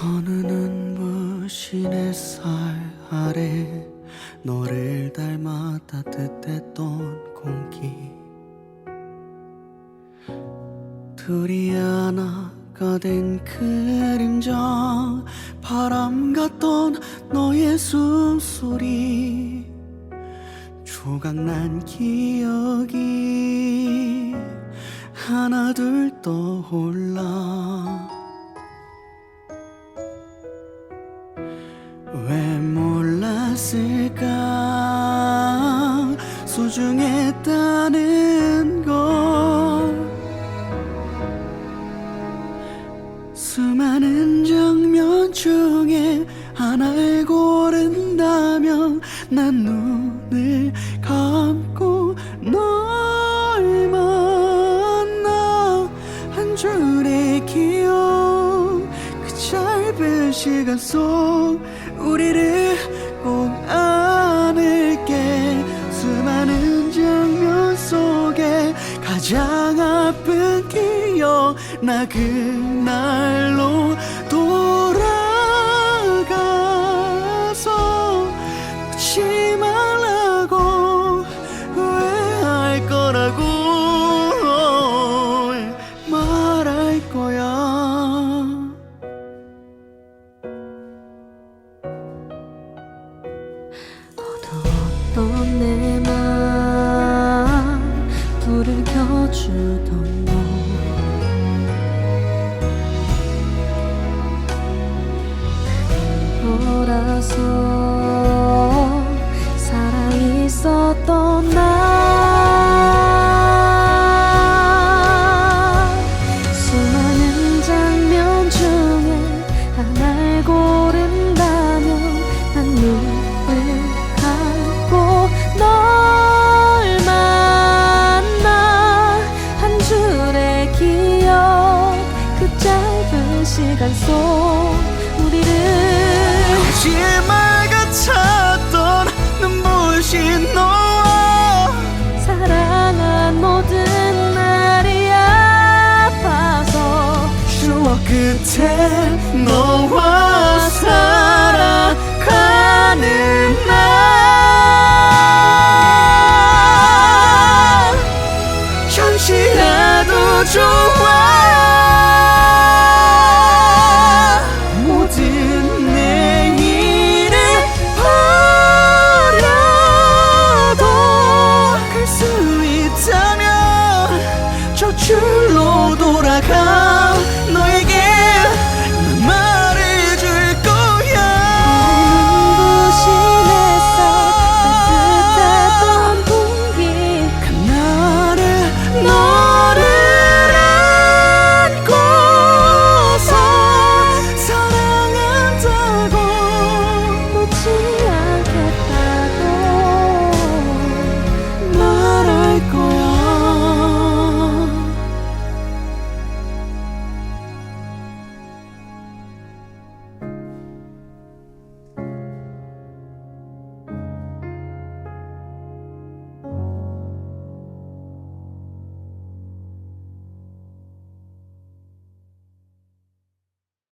어느 눈부신의 살 아래 너를 닮아 따뜻했던 공기. 둘이 하나가 된 그림자 바람 같던 너의 숨소리. 조각난 기억이 하나둘 떠올라. 왜 몰랐을까? 소중했다는 걸. 수많은 장면 중에 하나를 고른다면 난 눈을 짧은 시간 속 우리를 꼭 안을게. 수많은 장면 속에 가장 아픈 기억 나 그날로 주던 너. 너라서 사랑이 있었던 나 속 우리를 거짓말 같았던 눈부신 너와 사랑한 모든 날이 아파서 추억 끝에 너와 살아가는 날. 잠시라도 좋아